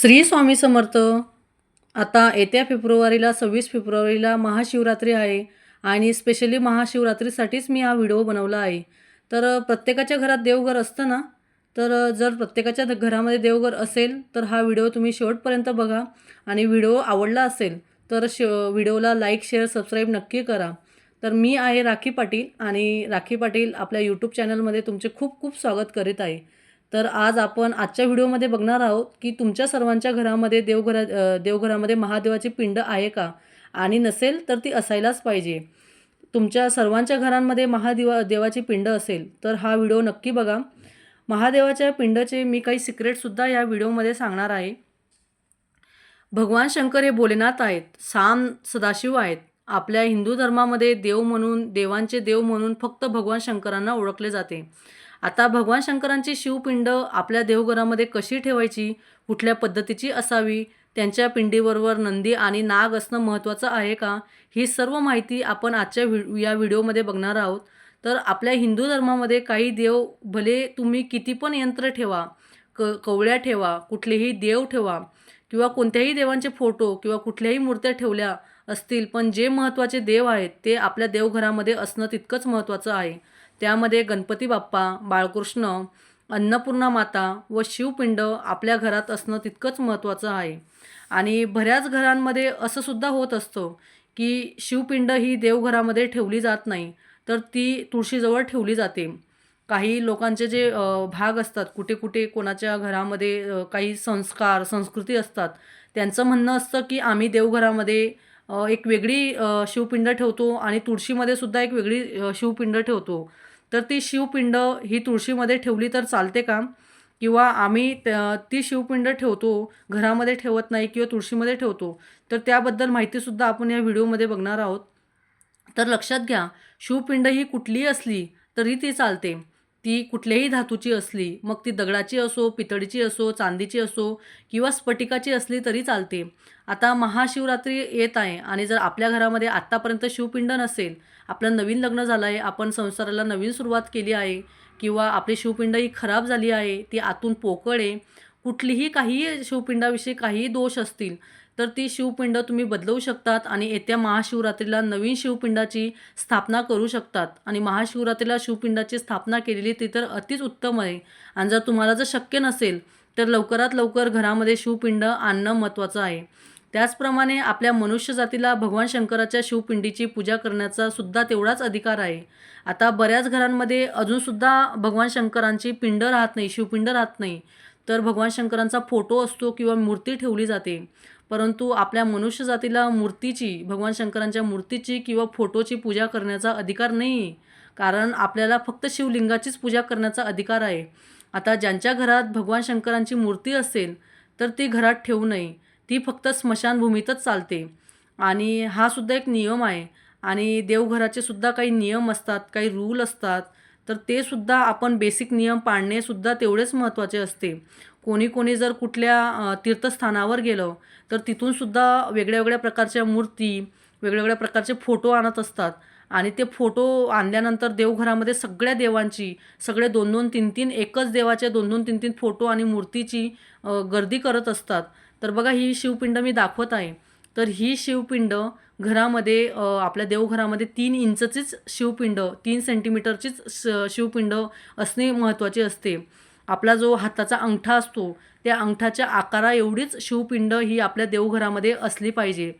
श्री स्वामी समर्थ. आता येत्या फेब्रुवारीला सव्वीस फेब्रुवारीला महाशिवरात्री आहे आणि स्पेशली महाशिवरात्रीसाठीच मी हा व्हिडिओ बनवला आहे. तर प्रत्येकाच्या घरात देवघर असतं ना? तर जर प्रत्येकाच्या घरामध्ये देवघर असेल तर हा व्हिडिओ तुम्ही शेवटपर्यंत बघा. आणि व्हिडिओ आवडला असेल तर श व्हिडिओला लाईक शेअर सबस्क्राईब नक्की करा. तर मी आहे राखी पाटील आणि राखी पाटील आपल्या यूट्यूब चॅनलमध्ये तुमचे खूप खूप स्वागत करीत आहे. तर आज आपण आजच्या व्हिडिओमध्ये बघणार आहोत की तुमच्या सर्वांच्या घरामध्ये देवघरा देवघरामध्ये महादेवाची पिंड आहे का? आणि नसेल तर ती असायलाच पाहिजे. तुमच्या सर्वांच्या घरांमध्ये महादेवा देवाची पिंड असेल तर हा व्हिडिओ नक्की बघा. महादेवाच्या पिंडचे मी काही सिक्रेटसुद्धा या व्हिडिओमध्ये सांगणार आहे. भगवान शंकर हे भोलेनाथ आहेत साम सदाशिव आहेत. आपल्या हिंदू धर्मामध्ये देव म्हणून देवांचे देव म्हणून फक्त भगवान शंकरांना ओळखले जाते. आता भगवान शंकरांची शिवपिंड आपल्या देवघरामध्ये कशी ठेवायची? कुठल्या पद्धतीची असावी? त्यांच्या पिंडीबरोबर नंदी आणि नाग असणं महत्त्वाचं आहे का? ही सर्व माहिती आपण आजच्या व्हि या व्हिडिओमध्ये बघणार आहोत. तर आपल्या हिंदू धर्मामध्ये काही देव भले तुम्ही किती पण यंत्र ठेवा क कवळ्या ठेवा कुठलेही देव ठेवा किंवा कोणत्याही देवांचे फोटो किंवा कुठल्याही मूर्त्या ठेवल्या असतील पण जे महत्त्वाचे देव आहेत ते आपल्या देवघरामध्ये असणं तितकंच महत्त्वाचं आहे. त्यामध्ये गणपती बाप्पा बाळकृष्ण अन्नपूर्णा माता व शिवपिंड आपल्या घरात असणं तितकंच महत्त्वाचं आहे. आणि बऱ्याच घरांमध्ये असं सुद्धा होत असतं की शिवपिंड ही देवघरामध्ये ठेवली जात नाही तर ती तुळशीजवळ ठेवली जाते. काही लोकांचे जे भाग असतात कुठे कुठे कोणाच्या घरामध्ये काही संस्कार संस्कृती असतात त्यांचं म्हणणं असतं की आम्ही देवघरामध्ये एक वेगळी शिवपिंड ठेवतो आणि तुळशीमध्ये सुद्धा एक वेगळी शिवपिंड ठेवतो. तर ती शिवपिंड ही तुळशीमध्ये ठेवली तर चालते का किंवा आम्ही ती शिवपिंड ठेवतो घरामध्ये ठेवत नाही किंवा तुळशीमध्ये ठेवतो तर त्याबद्दल माहितीसुद्धा आपण या व्हिडिओमध्ये बघणार आहोत. तर लक्षात घ्या शिवपिंड ही कुठलीही असली तरी ती चालते. ती कुठल्याही धातूची असली मग ती दगडाची असो पितळीची असो चांदीची असो किंवा स्फटिकाची असली तरी चालते. आता महाशिवरात्री येत आहे आणि जर आपल्या घरामध्ये आत्तापर्यंत शिवपिंड नसेल आपलं नवीन लग्न झालं आहे आपण संसाराला नवीन सुरुवात केली आहे किंवा आपली शिवपिंड ही खराब झाली आहे ती आतून पोकळ आहे कुठलीही काही शिवपिंडाविषयी काहीही दोष असतील तर ती शिवपिंड तुम्ही बदलवू शकतात आणि येत्या महाशिवरात्रीला नवीन शिवपिंडाची स्थापना करू शकतात. आणि महाशिवरात्रीला शिवपिंडाची स्थापना केलेली ती तर अतिच उत्तम आहे. आणि जर तुम्हाला जर शक्य नसेल तर लवकरात लवकर घरामध्ये शिवपिंड आणणं महत्त्वाचं आहे. त्याचप्रमाणे आपल्या मनुष्य जातीला भगवान शंकराच्या शिवपिंडीची पूजा करण्याचा सुद्धा तेवढाच अधिकार आहे. आता बऱ्याच घरांमध्ये अजूनसुद्धा भगवान शंकरांची पिंड राहत नाही शिवपिंड राहत नाही. तर भगवान शंकरांचा फोटो असतो किंवा मूर्ती ठेवली जाते. परंतु आपल्या मनुष्य जातीला मूर्तीची भगवान शंकरांच्या मूर्तीची किंवा फोटोची पूजा करण्याचा अधिकार नाही. आहे कारण आपल्याला फक्त शिवलिंगाचीच पूजा करण्याचा अधिकार आहे. आता ज्यांच्या घरात भगवान शंकरांची मूर्ती असेल तर ती घरात ठेवू नये. ती फक्त स्मशानभूमीतच चालते. आणि हा सुद्धा एक नियम आहे. आणि देवघराचे सुद्धा काही नियम असतात काही रूल असतात. तर ते सुद्धा आपण बेसिक नियम पाळणे सुद्धा तेवढेच महत्त्वाचे असते. कोणी कोणी जर कुठल्या तीर्थस्थानावर गेलं तर तिथून सुद्धा वेगळ्या वेगळ्या प्रकारच्या मूर्ती वेगळ्या वेगळ्या प्रकारचे फोटो आणत असतात. आणि ते फोटो आणल्यानंतर देवघरामध्ये सगळ्या देवांची सगळे दोन दोन तीन तीन एकच देवाचे दोन दोन तीन तीन फोटो आणि मूर्तीची गर्दी करत असतात. तर बघा ही शिवपिंड मी दाखवत आहे. तर ही शिवपिंड घरामध्ये आपल्या देवघरामध्ये तीन इंचचीच शिवपिंड तीन सेंटीमीटरचीच श शिवपिंड असणे महत्त्वाचे असते. आपला जो हाताचा अंगठा असतो त्या अंगठाच्या आकारा एवढीच शिवपिंड ही आपल्या देवघरामध्ये असली पाहिजे.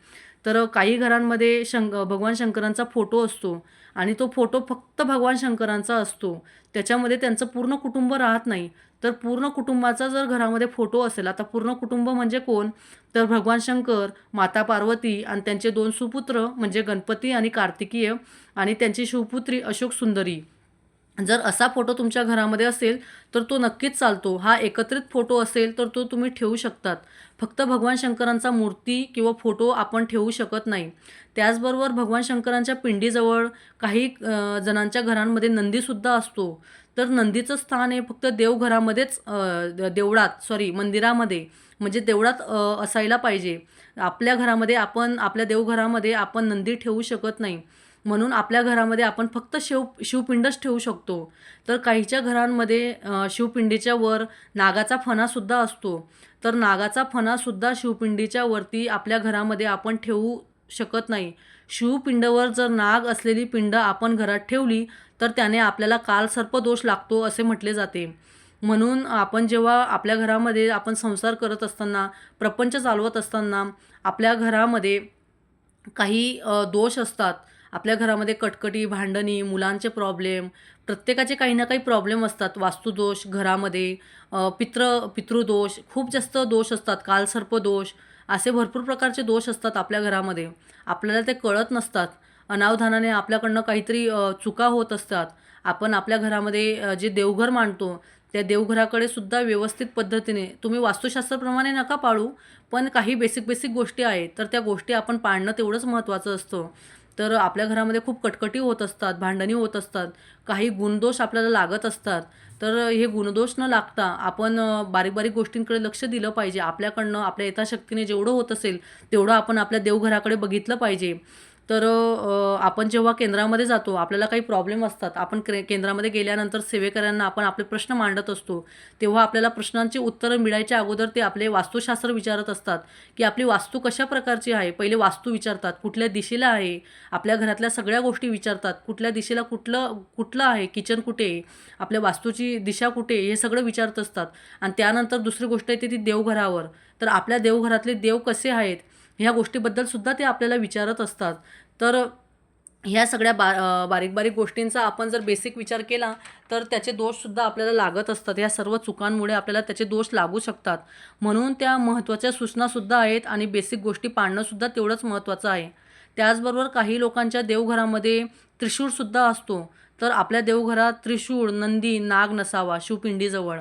तर काही घरांमध्ये शंक भगवान शंकरांचा फोटो असतो. आणि तो फोटो फक्त भगवान शंकरांचा असतो. त्याच्यामध्ये त्यांचं पूर्ण कुटुंब राहत नाही. तर पूर्ण कुटुंबाचा जर घरामध्ये फोटो असेल आता पूर्ण कुटुंब म्हणजे कोण? तर भगवान शंकर माता पार्वती आणि त्यांचे दोन सुपुत्र म्हणजे गणपती आणि कार्तिकीय आणि त्यांची शिवपुत्री अशोक सुंदरी. जर असा फोटो तुमच्या घरामध्ये असेल तर तो नक्कीच चालतो. हा एकत्रित फोटो असेल तर तो तुम्ही ठेवू शकतात. फक्त भगवान शंकरांचा मूर्ती किंवा फोटो आपण ठेवू शकत नाही. त्याचबरोबर भगवान शंकरांच्या पिंडीजवळ काही जणांच्या घरांमध्ये नंदीसुद्धा असतो. तर नंदीचं स्थान हे फक्त देवघरामध्येच द- देवळात सॉरी मंदिरामध्ये म्हणजे देवळात असायला पाहिजे. आपल्या घरामध्ये आपण आपल्या देवघरामध्ये आपण नंदी ठेवू शकत नाही. म्हणून आपल्या घरामध्ये आपण फक्त शिव शिवपिंडच ठेवू शकतो. तर काहीच्या घरांमध्ये शिवपिंडीच्या वर नागाचा फणासुद्धा असतो. तर नागाचा फणासुद्धा शिवपिंडीच्या वरती आपल्या घरामध्ये आपण ठेवू शकत नाही. शिवपिंडवर जर नाग असलेली पिंड आपण घरात ठेवली तर त्याने आपल्याला कालसर्पदोष लागतो असे म्हटले जाते. म्हणून आपण जेव्हा आपल्या घरामध्ये आपण संसार करत असताना प्रपंच चालवत असताना आपल्या घरामध्ये काही दोष असतात आपल्या घरामध्ये कटकटी भांडणी मुलांचे प्रॉब्लेम प्रत्येकाचे काही ना काही प्रॉब्लेम असतात. वास्तुदोष घरामध्ये पित्र पितृदोष खूप जास्त दोष असतात. कालसर्पदोष असे भरपूर प्रकारचे दोष असतात आपल्या घरामध्ये. आपल्याला ते कळत नसतात. अनावधानाने आपल्याकडनं काहीतरी चुका होत असतात. आपण आपल्या घरामध्ये जे देवघर मांडतो त्या देवघराकडे सुद्धा व्यवस्थित पद्धतीने तुम्ही वास्तुशास्त्राप्रमाणे नका पाळू पण काही बेसिक बेसिक गोष्टी आहेत तर त्या गोष्टी आपण पाळणं तेवढंच महत्त्वाचं असतं. तर आपल्या घरामध्ये खूप कटकटी होत असतात भांडणी होत असतात काही गुणदोष आपल्याला लागत असतात. तर हे गुणदोष न लागता आपण बारीक बारीक गोष्टींकडे लक्ष दिलं पाहिजे. आपल्याकडनं आपल्या यथाशक्तीने जेवढं होत असेल तेवढं आपण आपल्या देवघराकडे बघितलं पाहिजे. तर आपण जेव्हा केंद्रामध्ये जातो आपल्याला काही प्रॉब्लेम असतात. आपण क्रे केंद्रामध्ये गेल्यानंतर सेवेकऱ्यांना आपण आपले प्रश्न मांडत असतो. तेव्हा आपल्याला प्रश्नांची उत्तरं मिळायच्या अगोदर ते आपले वास्तुशास्त्र विचारत असतात की आपली वास्तू कशा प्रकारची आहे? पहिले वास्तू विचारतात कुठल्या दिशेला आहे? आपल्या घरातल्या सगळ्या गोष्टी विचारतात कुठल्या दिशेला कुठलं कुठलं आहे? किचन कुठे? आपल्या वास्तूची दिशा कुठे? आहे हे सगळं विचारत असतात. आणि त्यानंतर दुसरी गोष्ट येते ती देवघरावर. तर आपल्या देवघरातले देव कसे आहेत? ह्या गोष्टीबद्दल सुद्धा ते आपल्याला विचारत असतात. तर ह्या सगळ्या बा बारीक बारीक गोष्टींचा आपण जर बेसिक विचार केला तर त्याचे दोषसुद्धा आपल्याला लागत असतात. ह्या सर्व चुकांमुळे आपल्याला त्याचे दोष लागू शकतात. म्हणून त्या महत्त्वाच्या सूचनासुद्धा आहेत आणि बेसिक गोष्टी पाळणंसुद्धा तेवढंच महत्त्वाचं आहे. त्याचबरोबर काही लोकांच्या देवघरामध्ये त्रिशूळसुद्धा असतो. तर आपल्या देवघरात त्रिशूळ नंदी नाग नसावा शिवपिंडीजवळ.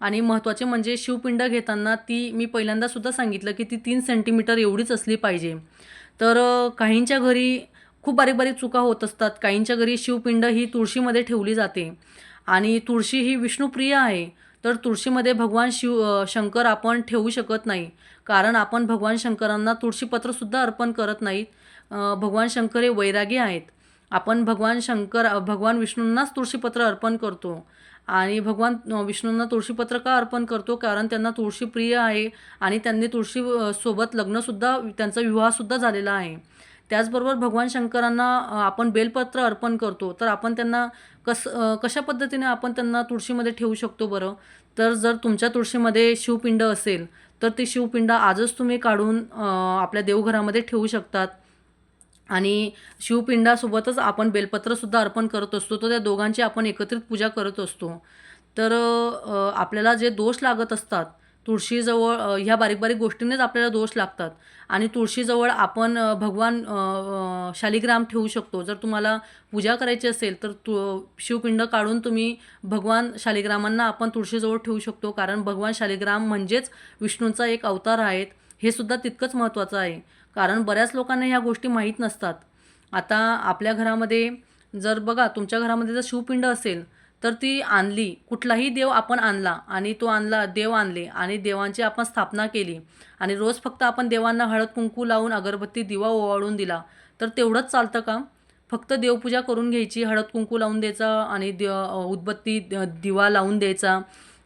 आणि महत्त्वाचे म्हणजे शिवपिंड घेताना ती मी पहिल्यांदासुद्धा सांगितलं की ती तीन सेंटीमीटर एवढीच असली पाहिजे. तर काहींच्या घरी खूप बारीक बारीक चुका होत असतात. काहींच्या घरी शिवपिंड ही तुळशीमध्ये ठेवली जाते. आणि तुळशी ही विष्णुप्रिय आहे. तर तुळशीमध्ये भगवान शिव शंकर आपण ठेवू शकत नाही. कारण आपण भगवान शंकरांना तुळशीपत्रसुद्धा अर्पण करत नाहीत. भगवान शंकर हे वैरागी आहेत. आपण भगवान शंकर भगवान विष्णूंनाच तुळशीपत्र अर्पण करतो. आणि भगवान विष्णूंना तुळशीपत्र का अर्पण करतो कारण त्यांना तुळशी प्रिय आहे आणि त्यांनी तुळशी सोबत लग्नसुद्धा त्यांचा विवाहसुद्धा झालेला आहे. त्याचबरोबर भगवान शंकरांना आपण बेलपत्र अर्पण करतो. तर आपण त्यांना कस कशा पद्धतीने आपण त्यांना तुळशीमध्ये ठेवू शकतो बरं? तर जर तुमच्या तुळशीमध्ये शिवपिंड असेल तर ते शिवपिंड आजच तुम्ही काढून आपल्या देवघरामध्ये ठेवू शकतात. आणि शिवपिंडासोबतच आपण बेलपत्रसुद्धा अर्पण करत असतो. तर त्या दोघांची आपण एकत्रित पूजा करत असतो. तर आपल्याला जे दोष लागत असतात तुळशीजवळ ह्या बारीक बारीक गोष्टींनीच आपल्याला दोष लागतात. आणि तुळशीजवळ आपण भगवान शालिग्राम ठेवू शकतो. जर तुम्हाला पूजा करायची असेल तर तु शिवपिंड काढून तुम्ही भगवान शालिग्रामांना आपण तुळशीजवळ ठेवू शकतो. कारण भगवान शालिग्राम म्हणजेच विष्णूंचा एक अवतार आहेत. हे सुद्धा तितकंच महत्त्वाचं आहे. कारण बऱ्याच लोकांना ह्या गोष्टी माहीत नसतात. आता आपल्या घरामध्ये जर बघा तुमच्या घरामध्ये जर शिवपिंड असेल तर ती आणली. कुठलाही देव आपण आणला आणि तो आणला देव आणले आणि देवांची आपण स्थापना केली आणि रोज फक्त आपण देवांना हळद कुंकू लावून अगरबत्ती दिवा ओवाळून दिला तर तेवढंच चालतं का? फक्त देवपूजा करून घ्यायची हळद कुंकू लावून द्यायचा आणि दि उदबत्ती दिवा लावून द्यायचा.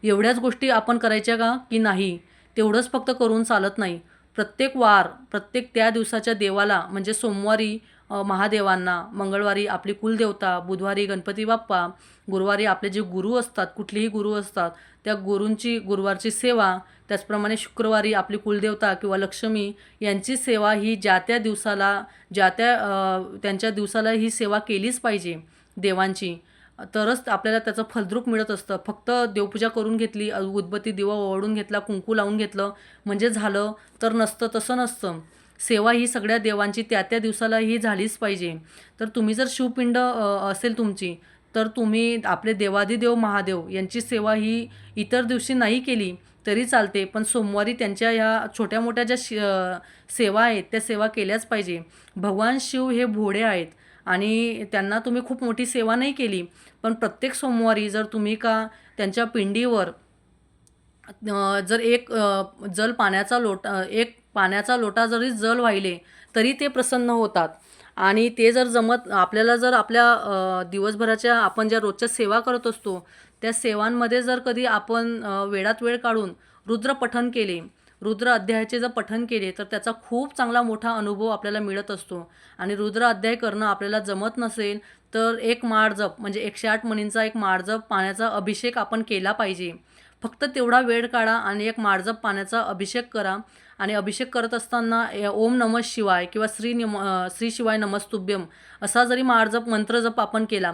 एवढ्याच गोष्टी आपण करायच्या का? की नाही. तेवढंच फक्त करून चालत नाही. प्रत्येक वार प्रत्येक त्या दिवसाच्या देवाला म्हणजे सोमवारी महादेवांना मंगळवारी आपली कुलदेवता बुधवारी गणपती बाप्पा गुरुवारी आपले जे गुरु असतात कुठलेही गुरु असतात त्या गुरूंची गुरुवारची सेवा त्याचप्रमाणे शुक्रवारी आपली कुलदेवता किंवा लक्ष्मी यांची सेवा ही ज्या त्या दिवसाला ज्या त्या त्यांच्या दिवसाला ही सेवा केलीच पाहिजे देवांची. तरच आपल्याला त्याचं फलद्रूप मिळत असतं. फक्त देवपूजा करून घेतली उदबत्ती दिवा ओवाळून घेतला कुंकू लावून घेतलं म्हणजे झालं तर नसतं तसं नसतं. सेवा ही सगळ्या देवांची त्या त्या दिवसाला ही झालीच पाहिजे. तर तुम्ही जर शिवपिंड असेल तुमची तर तुम्ही आपले देवादिदेव महादेव यांची सेवा ही इतर दिवशी नाही केली तरी चालते पण सोमवारी त्यांच्या ह्या छोट्या मोठ्या ज्या शि सेवा आहेत त्या सेवा केल्याच पाहिजे. भगवान शिव हे भोळे आहेत. आणि त्यांना तुम्ही खूप मोठी सेवा नाही केली पण प्रत्येक सोमवारी जर तुम्ही का त्यांच्या पिंडीवर जर एक जल पाण्याचा लोटा एक पाण्याचा लोटा जरी जल वाहिले तरी ते प्रसन्न होतात. आणि ते जर जमत आपल्याला जर आपल्या दिवसभराच्या आपण ज्या रोजच्या सेवा करत असतो त्या सेवांमध्ये जर कधी आपण वेळात वेळ काढून रुद्रपठन केले रुद्र अध्यायाचे जर पठन केले तर त्याचा खूप चांगला मोठा अनुभव आपल्याला मिळत असतो. आणि रुद्र अध्याय करणं आपल्याला जमत नसेल तर एक मार्जप म्हणजे एकशे आठ मणींचा एक मार्जप पाण्याचा अभिषेक आपण केला पाहिजे. फक्त तेवढा वेळ काढा आणि एक माळजप पाण्याचा अभिषेक करा. आणि अभिषेक करत असताना ओम नम शिवाय किंवा श्री निम श्री शिवाय नमस्तुभ्यम असा जरी माळजप मंत्रजप आपण केला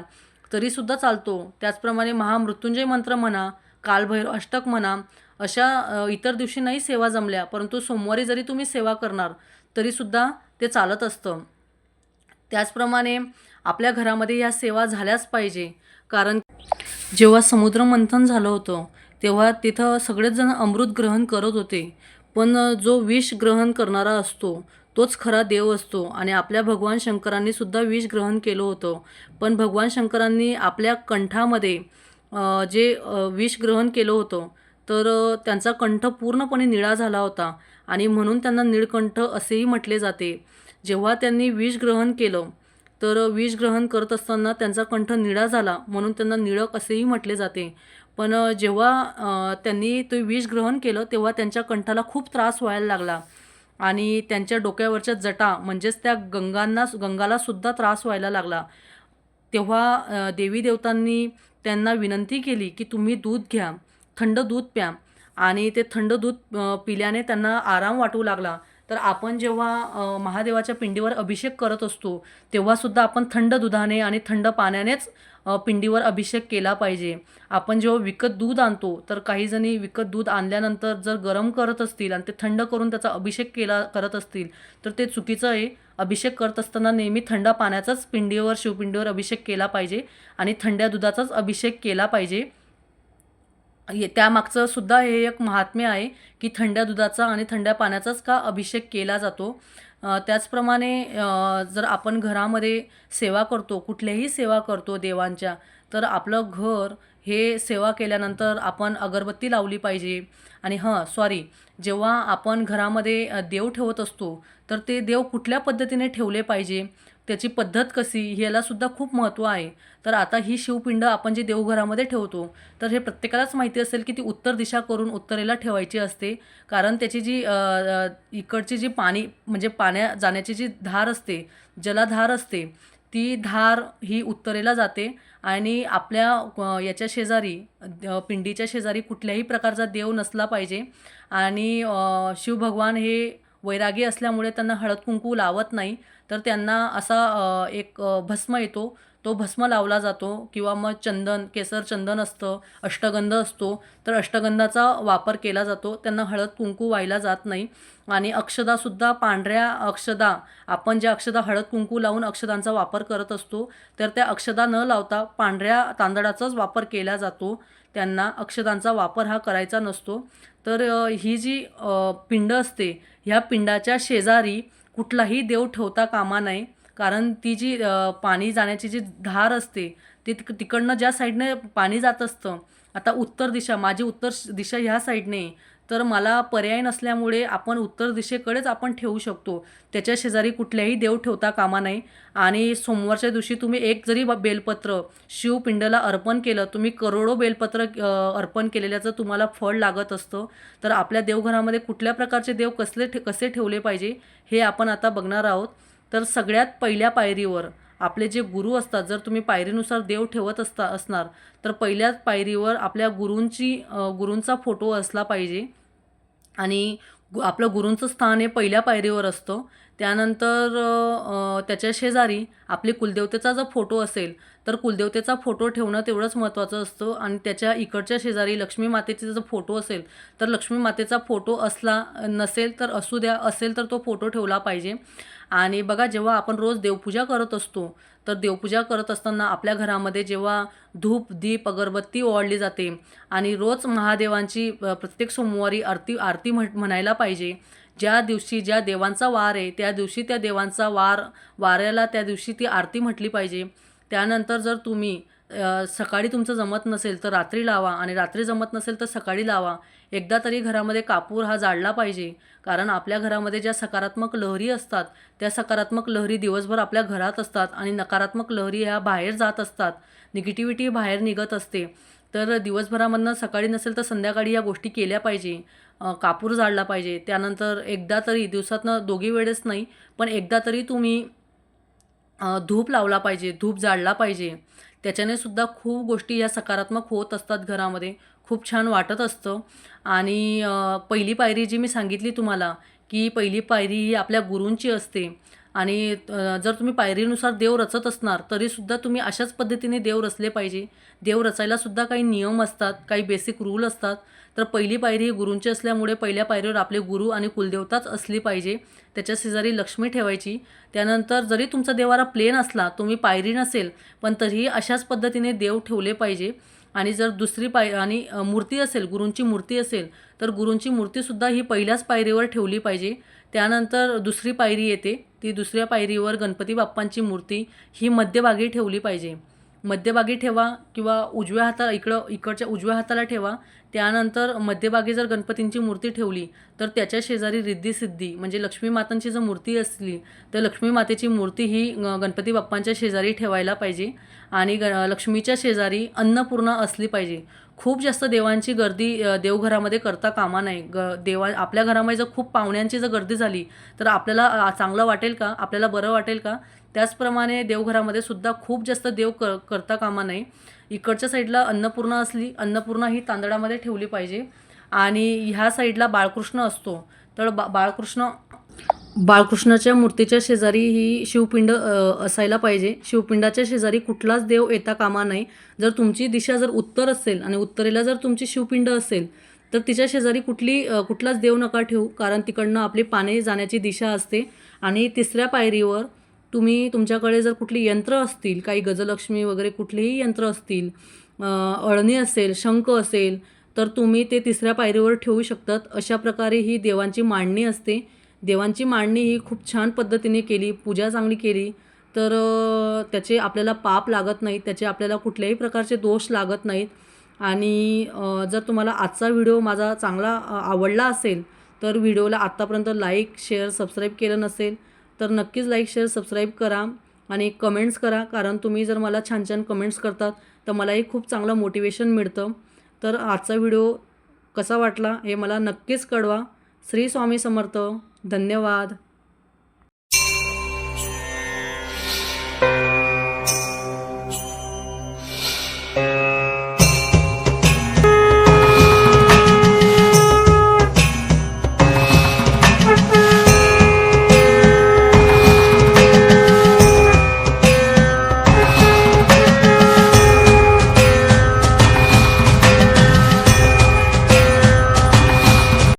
तरीसुद्धा चालतो. त्याचप्रमाणे महामृत्युंजय मंत्र म्हणा कालभैरव अष्टक म्हणा अशा इतर दिवशी नाही सेवा जमल्या परंतु सोमवारी जरी तुम्ही सेवा करणार तरीसुद्धा ते चालत असतं. त्याचप्रमाणे आपल्या घरामध्ये ह्या सेवा झाल्याच पाहिजे कारण जेव्हा समुद्र मंथन झालं होतं तेव्हा तिथं सगळेच जण अमृत ग्रहण करत होते. पण जो विष ग्रहण करणारा असतो तोच खरा देव असतो आणि आपल्या भगवान शंकरांनी सुद्धा विष ग्रहण केलं होतं. पण भगवान शंकरांनी आपल्या कंठामध्ये जे विष ग्रहण केलं होतं तर त्यांचा कंठ पूर्णपणे निळा झाला होता आणि म्हणून त्यांना निळकंठ असेही म्हटले जाते. जेव्हा त्यांनी विष ग्रहण केलं तर विष ग्रहण करत असताना त्यांचा कंठ निळा झाला म्हणून त्यांना निळक असेही म्हटले जाते. पण जेव्हा त्यांनी ते विष ग्रहण केलं तेव्हा त्यांच्या कंठाला खूप त्रास व्हायला लागला आणि त्यांच्या डोक्यावरच्या जटा म्हणजेच त्या गंगांना गंगालासुद्धा त्रास व्हायला लागला. तेव्हा देवी देवतांनी त्यांना विनंती केली की तुम्ही दूध घ्या. थंड दूध प्या. आणि ते थंड दूध पिल्याने त्यांना आराम वाटू लागला. तर आपण जेव्हा महादेवाच्या पिंडीवर अभिषेक करत असतो तेव्हासुद्धा आपण थंड दुधाने आणि थंड पाण्यानेच पिंडीवर अभिषेक केला पाहिजे. आपण जेव्हा विकत दूध आणतो तर काही जणी विकत दूध आणल्यानंतर जर गरम करत असतील आणि ते थंड करून त्याचा अभिषेक केला करत असतील तर ते चुकीचं आहे. अभिषेक करत असताना नेहमी थंड पाण्याचाच पिंडीवर शिवपिंडीवर अभिषेक केला पाहिजे आणि थंड्या दुधाचाच अभिषेक केला पाहिजे. त्यामागचं सुद्धा हे एक महात्म्य आहे की थंड्या दुधाचा आणि थंड्या पाण्याचाच का अभिषेक केला जातो. त्याचप्रमाणे जर आपण घरामध्ये सेवा करतो कुठल्याही सेवा करतो देवांच्या तर आपलं घर हे सेवा केल्यानंतर आपण अगरबत्ती लावली पाहिजे. आणि हां सॉरी जेव्हा आपण घरामध्ये देव ठेवत असतो तर ते देव कुठल्या पद्धतीने ठेवले पाहिजे? त्याची पद्धत कशी? यालासुद्धा खूप महत्त्व आहे. तर आता ही शिवपिंड आपण जी देवघरामध्ये ठेवतो तर हे प्रत्येकालाच माहिती असेल की ती उत्तर दिशा करून उत्तरेला ठेवायची असते. कारण त्याची जी इकडची जी पाणी म्हणजे पाण्या जाण्याची जी धार असते जलाधार असते ती धार ही उत्तरेला जाते आणि आपल्या याच्या शेजारी पिंडीच्या शेजारी कुठल्याही प्रकारचा देव नसला पाहिजे. आणि शिवभगवान हे वैरागी असल्यामुळे त्यांना हळद कुंकू लावत नाही. तर त्यांना असा एक भस्म येतो. तो भस्म लावला जातो किंवा मग चंदन केसर चंदन असतं अष्टगंध असतो. तर अष्टगंधाचा वापर केला जातो. त्यांना हळद कुंकू व्हायला जात नाही. आणि अक्षदासुद्धा पांढऱ्या अक्षदा आपण ज्या अक्षदा हळद कुंकू लावून अक्षदांचा वापर करत असतो तर त्या अक्षदा न लावता पांढऱ्या तांदळाचाच वापर केला जातो. त्यांना अक्षदांचा वापर हा करायचा नसतो. तर ही जी पिंड असते ह्या पिंडाच्या शेजारी कुठलाही देव ठेवता कामा नये. कारण ती जी पाणी जाण्याची जी धार असते ती तिक तिकडनं ज्या साईडने पाणी जात असतं आता उत्तर दिशा माझी उत्तर दिशा ह्या साईडने तर मला पर्याय नसल्यामुळे आपण उत्तर दिशेकडेच आपण ठेवू शकतो. त्याच्या शेजारी कुठल्याही देव ठेवता कामा नये. आणि सोमवारच्या दिवशी तुम्ही एक जरी ब- बेलपत्र शिवपिंडला अर्पण केलं तुम्ही करोडो बेलपत्र अर्पण केलेल्याचं तुम्हाला फळ लागत असतं. तर आपल्या देवघरामध्ये कुठल्या प्रकारचे देव कसले ठे कसे ठेवले पाहिजे हे आपण आता बघणार आहोत. तर सगळ्यात पहिल्या पायरीवर आपले जे गुरु असतात जर तुम्ही पायरीनुसार देव ठेवत असता असणार तर पहिल्याच पायरीवर आपल्या गुरूंची गुरूंचा फोटो असला पाहिजे. आणि गु आपलं गुरूंचं स्थान हे पहिल्या पायरीवर असतं. त्यानंतर त्याच्या शेजारी आपले कुलदेवतेचा जर फोटो असेल तर कुलदेवतेचा फोटो ठेवणं तेवढंच महत्त्वाचं असतं आणि त्याच्या इकडच्या शेजारी लक्ष्मी मातेचा जर फोटो असेल तर लक्ष्मी मातेचा फोटो असला नसेल तर असू द्या असेल तर तो फोटो ठेवला पाहिजे. आणि बघा जेव्हा आपण रोज देवपूजा करत असतो तर देवपूजा करत असताना आपल्या घरामध्ये जेव्हा धूप दीप अगरबत्ती ओवाळली जाते आणि रोज महादेवांची प्रत्येक सोमवारी आरती आरती म्हण म्हणायला पाहिजे ज्या दिवशी ज्या देवांचा वार आहे त्या दिवशी त्या देवांचा वार वाऱ्याला त्या दिवशी ती आरती म्हटली पाहिजे. त्यानंतर जर तुम्ही सकाळी तुमचं जमत नसेल तर रात्री लावा आणि रात्री जमत नसेल तर सकाळी लावा. एकदा तरी घरामध्ये कापूर हा जाळला पाहिजे. कारण आपल्या घरामध्ये ज्या सकारात्मक लहरी असतात त्या सकारात्मक लहरी दिवसभर आपल्या घरात असतात आणि नकारात्मक लहरी ह्या बाहेर जात असतात. निगेटिव्हिटी बाहेर निघत असते. तर दिवसभरामधनं सकाळी नसेल तर संध्याकाळी या गोष्टी केल्या पाहिजे. कापूर जाळला पाहिजे. त्यानंतर एकदा तरी दिवसातनं दोघी वेळेस नाही पण एकदा तरी तुम्ही धूप लावला पाहिजे धूप जाळला पाहिजे. त्याच्याने सुद्धा खूप गोष्टी या सकारात्मक होत असतात घरामध्ये. खूप छान वाटत असतं. आणि पहिली पायरी जी मी सांगितली तुम्हाला की पहिली पायरी ही आपल्या गुरूंची असते. आणि जर तुम्ही पायरीनुसार देव रचत असणार तरीसुद्धा तुम्ही अशाच पद्धतीने देव रचले पाहिजे. देव रचायलासुद्धा काही नियम असतात काही बेसिक रूल असतात. तर पहिली पायरी ही गुरूंची असल्यामुळे पहिल्या पायरीवर आपले गुरु आणि कुलदेवताच असली पाहिजे. त्याच्या शेजारी लक्ष्मी ठेवायची. त्यानंतर जरी तुमचा देवारा प्लेन असला तुम्ही पायरी नसेल पण तरीही अशाच पद्धतीने देव ठेवले पाहिजे. आणि जर दुसरी पाय आणि मूर्ती असेल गुरूंची मूर्ती असेल तर गुरूंची मूर्तीसुद्धा ही पहिल्याच पायरीवर ठेवली पाहिजे. त्यानंतर दुसरी पायरी येते. ती दुसऱ्या पायरीवर गणपती बाप्पांची मूर्ती ही मध्यभागी ठेवली पाहिजे. मध्यभागी ठेवा किंवा उजव्या हाताला इकडं इकडच्या उजव्या हाताला ठेवा. त्यानंतर मध्यभागी जर गणपतींची मूर्ती ठेवली तर त्याच्या शेजारी रिद्धी सिद्धी म्हणजे लक्ष्मी मातांची जर मूर्ती असली तर लक्ष्मी मातेची मूर्ती ही गणपती बाप्पांच्या शेजारी ठेवायला पाहिजे. आणि ग लक्ष्मीच्या शेजारी अन्नपूर्णा असली पाहिजे. खूप जास्त देवांची गर्दी देवघरामध्ये करता कामा नाही. ग देवा आपल्या घरामध्ये जर खूप पाहुण्यांची जर गर्दी झाली तर आपल्याला चांगलं वाटेल का? आपल्याला बरं वाटेल का? त्याचप्रमाणे देवघरामध्ये सुद्धा खूप जास्त देव क करता कामा नाही. इकडच्या साईडला अन्नपूर्णा असली अन्नपूर्णा ही तांदळामध्ये ठेवली पाहिजे. आणि ह्या साईडला बाळकृष्ण असतो. तर बा बाळकृष्ण बाळकृष्णाच्या मूर्तीच्या शेजारी ही शिवपिंड असायला पाहिजे. शिवपिंडाच्या शेजारी कुठलाच देव येता कामा नाही जर तुमची दिशा जर उत्तर असेल आणि उत्तरेला जर तुमची शिवपिंड असेल तर तिच्या शेजारी कुठली कुठलाच देव नका ठेवू. कारण तिकडनं आपली पाने जाण्याची दिशा असते. आणि तिसऱ्या पायरीवर तुम्ही तुमच्याकडे जर कुठली यंत्र असतील काही गजलक्ष्मी वगैरे कुठलीही यंत्र असतील अळणी असेल शंख असेल तर तुम्ही ते तिसऱ्या पायरीवर ठेवू शकतात. अशा प्रकारे ही देवांची मांडणी असते. देवांची मांडणी ही खूप छान पद्धतीने केली पूजा चांगली केली. तर त्याचे आपल्याला पाप लागत नाहीत त्याचे आपल्याला कुठल्याही प्रकारचे दोष लागत नाहीत. आणि जर तुम्हाला आजचा व्हिडिओ माझा चांगला आवडला असेल तर व्हिडिओला आत्तापर्यंत लाईक शेअर सबस्क्राईब केलं नसेल तर नक्कीच लाईक शेअर सबस्क्राईब करा आणि कमेंट्स करा. कारण तुम्ही जर मला छान छान कमेंट्स करतात तर मलाही खूप चांगलं मोटिवेशन मिळतं. तर आजचा व्हिडिओ कसा वाटला हे मला नक्कीच कळवा. श्री स्वामी समर्थ. धन्यवाद.